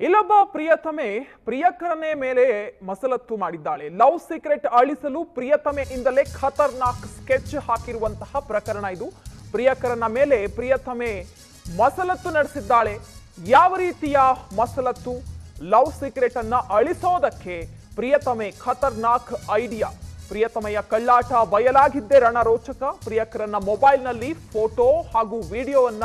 ಇಲ್ಲೊಬ್ಬ ಪ್ರಿಯತಮೆ ಪ್ರಿಯಕರನೇ ಮೇಲೆ ಮಸಲತ್ತು ಮಾಡಿದ್ದಾಳೆ. ಲವ್ ಸೀಕ್ರೆಟ್ ಅಳಿಸಲು ಪ್ರಿಯತಮೆಯಿಂದಲೇ ಖತರ್ನಾಕ್ ಸ್ಕೆಚ್ ಹಾಕಿರುವಂತಹ ಪ್ರಕರಣ ಇದು. ಪ್ರಿಯಕರನ ಮೇಲೆ ಪ್ರಿಯತಮೆ ಮಸಲತ್ತು ನಡೆಸಿದ್ದಾಳೆ. ಯಾವ ರೀತಿಯ ಮಸಲತ್ತು? ಲವ್ ಸೀಕ್ರೆಟ್ ಅನ್ನ ಅಳಿಸೋದಕ್ಕೆ ಪ್ರಿಯತಮೆ ಖತರ್ನಾಕ್ ಐಡಿಯಾ. ಪ್ರಿಯತಮೆಯ ಕಳ್ಳಾಟ ಬಯಲಾಗಿದ್ದೇ ರಣರೋಚಕ. ಪ್ರಿಯಕರನ್ನ ಮೊಬೈಲ್ನಲ್ಲಿ ಫೋಟೋ ಹಾಗೂ ವಿಡಿಯೋವನ್ನ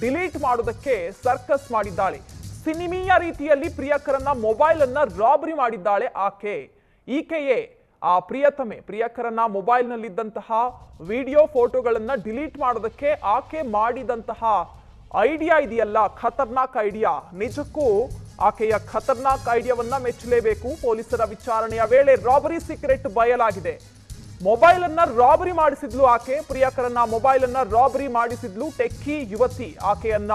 ಡಿಲೀಟ್ ಮಾಡೋದಕ್ಕೆ ಸರ್ಕಸ್ ಮಾಡಿದ್ದಾಳೆ. ಸಿನಿಮೀಯ ರೀತಿಯಲ್ಲಿ ಪ್ರಿಯಕರನ್ನ ಮೊಬೈಲ್ ಅನ್ನ ರಾಬರಿ ಮಾಡಿದ್ದಾಳೆ ಆಕೆ. ಈಕೆಯೇ, ಆ ಪ್ರಿಯತಮೆ ಪ್ರಿಯಕರನ ಮೊಬೈಲ್ನಲ್ಲಿದ್ದಂತಹ ವಿಡಿಯೋ ಫೋಟೋಗಳನ್ನ ಡಿಲೀಟ್ ಮಾಡೋದಕ್ಕೆ ಆಕೆ ಮಾಡಿದಂತಹ ಐಡಿಯಾ ಇದೆಯಲ್ಲ, ಖತರ್ನಾಕ್ ಐಡಿಯಾ. ನಿಜಕ್ಕೂ ಆಕೆಯ ಖತರ್ನಾಕ್ ಐಡಿಯಾವನ್ನ ಮೆಚ್ಚಲೇಬೇಕು. ಪೊಲೀಸರ ವಿಚಾರಣೆಯ ವೇಳೆ ರಾಬರಿ ಸೀಕ್ರೆಟ್ ಬಯಲಾಗಿದೆ. ಮೊಬೈಲ್ ಅನ್ನ ರಾಬರಿ ಮಾಡಿಸಿದ್ಲು ಆಕೆ, ಪ್ರಿಯಕರನ್ನ ಮೊಬೈಲ್ ಅನ್ನ ರಾಬರಿ ಮಾಡಿಸಿದ್ಲು ಟೆಕ್ಕಿ ಯುವತಿ. ಆಕೆಯನ್ನ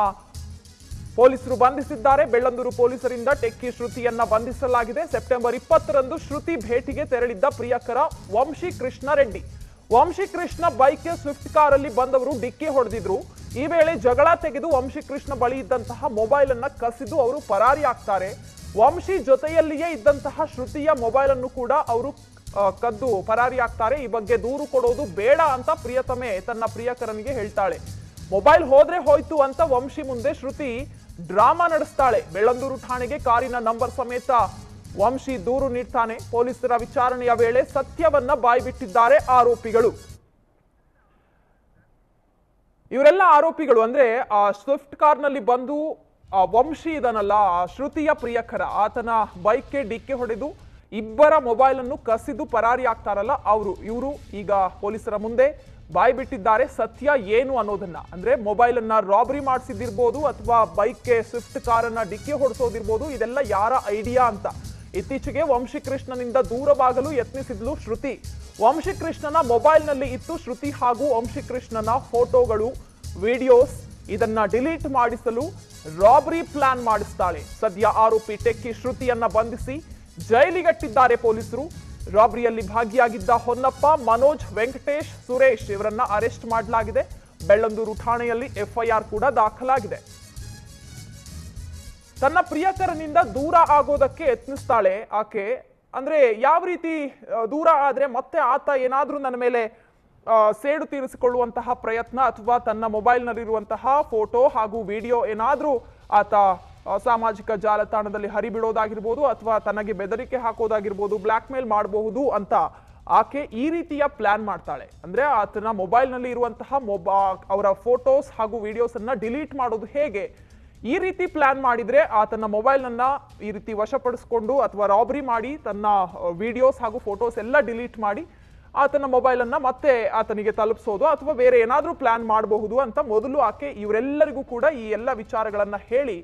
ಪೊಲೀಸರು ಬಂಧಿಸಿದ್ದಾರೆ. ಬೆಳ್ಳಂದೂರು ಪೊಲೀಸರಿಂದ ಟೆಕ್ಕಿ ಶ್ರುತಿಯನ್ನ ಬಂಧಿಸಲಾಗಿದೆ. ಸೆಪ್ಟೆಂಬರ್ ಇಪ್ಪತ್ತರಂದು ಶ್ರುತಿ ಭೇಟಿಗೆ ತೆರಳಿದ್ದ ಪ್ರಿಯಕರ ವಂಶಿ ಕೃಷ್ಣ ರೆಡ್ಡಿ ವಂಶಿ ಕೃಷ್ಣ ಬೈಕ್ ಸ್ವಿಫ್ಟ್ ಕಾರಲ್ಲಿ ಬಂದವರು ಡಿಕ್ಕಿ ಹೊಡೆದಿದ್ರು. ಈ ವೇಳೆ ಜಗಳ ತೆಗೆದು ವಂಶಿ ಕೃಷ್ಣ ಬಳಿ ಇದ್ದಂತಹ ಮೊಬೈಲ್ ಅನ್ನ ಕಸಿದು ಅವರು ಪರಾರಿ ಆಗ್ತಾರೆ. ವಂಶಿ ಜೊತೆಯಲ್ಲಿಯೇ ಇದ್ದಂತಹ ಶ್ರುತಿಯ ಮೊಬೈಲ್ ಅನ್ನು ಕೂಡ ಅವರು ಕದ್ದು ಪರಾರಿ ಆಗ್ತಾರೆ. ಈ ಬಗ್ಗೆ ದೂರು ಕೊಡೋದು ಬೇಡ ಅಂತ ಪ್ರಿಯತಮೆ ತನ್ನ ಪ್ರಿಯಕರನಿಗೆ ಹೇಳ್ತಾಳೆ. ಮೊಬೈಲ್ ಹೋದ್ರೆ ಹೋಯ್ತು ಅಂತ ವಂಶಿ ಮುಂದೆ ಶ್ರುತಿ ಡ್ರಾಮಾ ನಡೆಸ್ತಾಳೆ. ಬೆಳ್ಳಂದೂರು ಠಾಣೆಗೆ ಕಾರಿನ ನಂಬರ್ ಸಮೇತ ವಂಶಿ ದೂರು ನೀಡ್ತಾನೆ. ಪೊಲೀಸರ ವಿಚಾರಣೆಯ ವೇಳೆ ಸತ್ಯವನ್ನ ಬಾಯ್ಬಿಟ್ಟಿದ್ದಾರೆ ಆರೋಪಿಗಳು. ಇವರೆಲ್ಲ ಆರೋಪಿಗಳು ಅಂದ್ರೆ, ಆ ಸ್ವಿಫ್ಟ್ ಕಾರ್ನಲ್ಲಿ ಬಂದು ವಂಶಿ ಇದನ್ನಲ್ಲ ಶ್ರುತಿಯ ಪ್ರಿಯಕರ. ಆತನ ಬೈಕ್ಗೆ ಡಿಕ್ಕೆ ಹೊಡೆದು ಇಬ್ಬರ ಮೊಬೈಲ್ ಅನ್ನು ಕಸಿದು ಪರಾರಿ ಆಗ್ತಾರಲ್ಲ ಅವರು. ಇವರು ಈಗ ಪೊಲೀಸರ ಮುಂದೆ ಬಾಯಿ ಬಿಟ್ಟಿದ್ದಾರೆ. ಸತ್ಯ ಏನು ಅನ್ನೋದನ್ನ. ಅಂದ್ರೆ ಮೊಬೈಲ್ ಅನ್ನ ರಾಬರಿ ಮಾಡಿಸಿದಿರ್ಬೋದು ಅಥವಾ ಬೈಕ್ಗೆ ಸ್ವಿಫ್ಟ್ ಕಾರನ್ನ ಡಿಕ್ಕಿ ಹೊಡಿಸೋದಿರ್ಬೋದು. ಇದೆಲ್ಲ ಯಾರ ಐಡಿಯಾ ಅಂತ. ಇತ್ತೀಚೆಗೆ ವಂಶಿಕೃಷ್ಣನಿಂದ ದೂರವಾಗಲು ಯತ್ನಿಸಿದ್ಲು ಶ್ರುತಿ. ವಂಶಿಕೃಷ್ಣನ ಮೊಬೈಲ್ನಲ್ಲಿ ಇತ್ತು ಶ್ರುತಿ ಹಾಗೂ ವಂಶಿಕೃಷ್ಣನ ಫೋಟೋಗಳು, ವಿಡಿಯೋಸ್ ಇದನ್ನ ಡಿಲೀಟ್ ಮಾಡಿಸಲು ರಾಬರಿ ಪ್ಲಾನ್ ಮಾಡಿಸ್ತಾಳೆ. ಸದ್ಯ ಆರೋಪಿ ಟೆಕ್ಕಿ ಶ್ರುತಿಯನ್ನ ಬಂಧಿಸಿ ಜೈಲಿಗಟ್ಟಿದ್ದಾರೆ ಪೊಲೀಸರು. ರಾಬರಿಯಲ್ಲಿ ಭಾಗಿಯಾಗಿದ್ದ ಹೊನ್ನಪ್ಪ, ಮನೋಜ್, ವೆಂಕಟೇಶ್, ಸುರೇಶ್ ಇವರನ್ನ ಅರೆಸ್ಟ್ ಮಾಡಲಾಗಿದೆ. ಬೆಳ್ಳಂದೂರು ಠಾಣೆಯಲ್ಲಿ ಎಫ್ಐಆರ್ ಕೂಡ ದಾಖಲಾಗಿದೆ. ತನ್ನ ಪ್ರಿಯಕರನಿಂದ ದೂರ ಆಗೋದಕ್ಕೆ ಯತ್ನಿಸ್ತಾಳೆ. ಆಕೆ ಅಂದ್ರೆ ಯಾವ ರೀತಿ ದೂರ ಆದ್ರೆ ಮತ್ತೆ ಆತ ಏನಾದರೂ ನನ್ನ ಮೇಲೆ ಸೇಡು ತೀರಿಸಿಕೊಳ್ಳುವಂತಹ ಪ್ರಯತ್ನ ಅಥವಾ ತನ್ನ ಮೊಬೈಲ್ನಲ್ಲಿರುವಂತಹ ಫೋಟೋ ಹಾಗೂ ವಿಡಿಯೋ ಏನಾದರೂ ಆತ ಸಾಮಾಜಿಕ ಜಾಲತಾಣದಲ್ಲಿ ಹರಿಬಿಡೋದಾಗಿರ್ಬೋದು ಅಥವಾ ತನಗೆ ಬೆದರಿಕೆ ಹಾಕೋದಾಗಿರ್ಬೋದು ಬ್ಲ್ಯಾಕ್ ಮೇಲ್ ಮಾಡಬಹುದು ಅಂತ ಆಕೆ ಈ ರೀತಿಯ ಪ್ಲಾನ್ ಮಾಡ್ತಾಳೆ. ಅಂದ್ರೆ ಆತನ ಮೊಬೈಲ್ನಲ್ಲಿ ಇರುವಂತಹ ಮೊಬಾ, ಅವರ ಫೋಟೋಸ್ ಹಾಗೂ ವಿಡಿಯೋಸ್ ಅನ್ನ ಡಿಲೀಟ್ ಮಾಡೋದು ಹೇಗೆ? ಈ ರೀತಿ ಪ್ಲಾನ್ ಮಾಡಿದ್ರೆ ಆತನ ಮೊಬೈಲ್ನನ್ನ ಈ ರೀತಿ ವಶಪಡಿಸ್ಕೊಂಡು ಅಥವಾ ರಾಬರಿ ಮಾಡಿ ತನ್ನ ವಿಡಿಯೋಸ್ ಹಾಗೂ ಫೋಟೋಸ್ ಎಲ್ಲ ಡಿಲೀಟ್ ಮಾಡಿ ಆತನ ಮೊಬೈಲನ್ನು ಮತ್ತೆ ಆತನಿಗೆ ತಲುಪಿಸೋದು ಅಥವಾ ಬೇರೆ ಏನಾದರೂ ಪ್ಲಾನ್ ಮಾಡಬಹುದು ಅಂತ ಮೊದಲು ಆಕೆ ಇವರೆಲ್ಲರಿಗೂ ಕೂಡ ಈ ಎಲ್ಲ ವಿಚಾರಗಳನ್ನು ಹೇಳಿ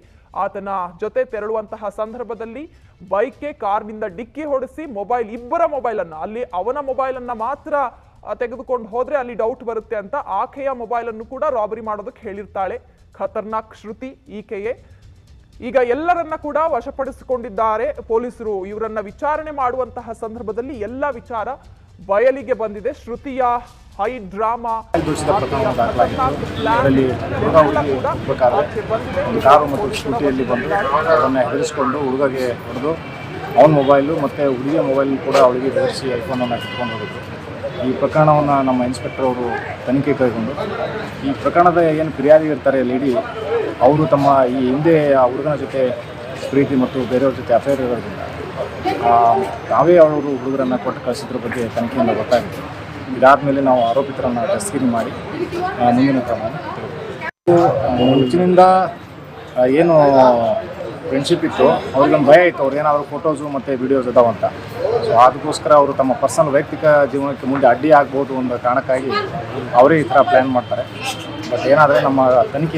ಆತನ ಜೊತೆ ತೆರಳುವಂತಹ ಸಂದರ್ಭದಲ್ಲಿ ಬೈಕ್ಗೆ ಕಾರ್ನಿಂದ ಡಿಕ್ಕಿ ಹೊಡೆಸಿ ಮೊಬೈಲ್ ಇಬ್ಬರ ಮೊಬೈಲನ್ನು ಅಲ್ಲಿ ಅವನ ಮೊಬೈಲನ್ನು ಮಾತ್ರ ತೆಗೆದುಕೊಂಡು ಹೋದರೆ ಅಲ್ಲಿ ಡೌಟ್ ಬರುತ್ತೆ ಅಂತ ಆಕೆಯ ಮೊಬೈಲ್ ಅನ್ನು ಕೂಡ ರಾಬರಿ ಮಾಡೋದಕ್ಕೆ ಹೇಳಿರ್ತಾಳೆ ಖತರ್ನಾಕ್ ಶ್ರುತಿ ಈಕೆಯೇ ಈಗ ಎಲ್ಲರನ್ನ ಕೂಡ ವಶಪಡಿಸಿಕೊಂಡಿದ್ದಾರೆ ಪೊಲೀಸರು. ಇವರನ್ನ ವಿಚಾರಣೆ ಮಾಡುವಂತಹ ಸಂದರ್ಭದಲ್ಲಿ ಎಲ್ಲ ವಿಚಾರ ಬಯಲಿಗೆ ಬಂದಿದೆ. ಶ್ರುತಿಯ ಹೈ ಡ್ರಾಮಾ ಕಾರು ಮತ್ತು ಸ್ಕೂಟಿಯಲ್ಲಿ ಬಂದು ಅದನ್ನು ಹೆದರಿಸಿಕೊಂಡು ಹುಡುಗಗೆ ಹೊಡೆದು ಅವನ ಮೊಬೈಲು ಮತ್ತು ಹುಡುಗಿಯ ಮೊಬೈಲ್ ಕೂಡ ಅವಳಿಗೆ ಬೆದರಿಸಿ ಐಫೋನನ್ನು ಕಿತ್ಕೊಂಡು ಹೋಗಿದ್ರು ಈ ಪ್ರಕರಣವನ್ನು ನಮ್ಮ ಇನ್ಸ್ಪೆಕ್ಟರ್ ಅವರು ತನಿಖೆ ಕೈಗೊಂಡು ಈ ಪ್ರಕರಣದ ಏನು ಫಿರ್ಯಾದಿ ಇರ್ತಾರೆ ಲೇಡಿ ಅವರು ತಮ್ಮ ಈ ಹಿಂದೆ ಆ ಹುಡುಗನ ಜೊತೆ ಪ್ರೀತಿ ಮತ್ತು ಬೇರೆಯವ್ರ ಜೊತೆ ಅಫೇರ್ ಇರೋದ್ರಿಂದ ನಾವೇ ಅವರು ಹುಡುಗರನ್ನು ಕೊಟ್ಟು ಕಳಿಸಿದ್ರ ಬಗ್ಗೆ ತನಿಖೆಯಿಂದ ಗೊತ್ತಾಗುತ್ತೆ. ಇದಾದಮೇಲೆ ನಾವು ಆರೋಪಿತರನ್ನು ದಸ್ತಗಿರಿ ಮಾಡಿ ಮುಂದಿನ ತೆಗೆದುಕೊಳ್ಳುತ್ತೇವೆ. ಮುಂಚಿನಿಂದ ಏನು ಫ್ರೆಂಡ್ಶಿಪ್ ಇತ್ತು ಅವ್ರಿಗೊಂದು ಭಯ ಇತ್ತು, ಅವ್ರು ಏನಾದರೂ ಫೋಟೋಸು ಮತ್ತು ವಿಡಿಯೋಸ್ ಇದಾವಂತ ಸೊ ಅದಕ್ಕೋಸ್ಕರ ಅವರು ತಮ್ಮ ಪರ್ಸನಲ್ ವೈಯಕ್ತಿಕ ಜೀವನಕ್ಕೆ ಮುಂದೆ ಅಡ್ಡಿ ಆಗ್ಬೋದು ಅನ್ನೋ ಕಾರಣಕ್ಕಾಗಿ ಅವರೇ ಈ ಥರ ಪ್ಲ್ಯಾನ್ ಮಾಡ್ತಾರೆ. ಬಟ್ ಏನಾದರೆ ನಮ್ಮ ತನಿಖೆಯನ್ನು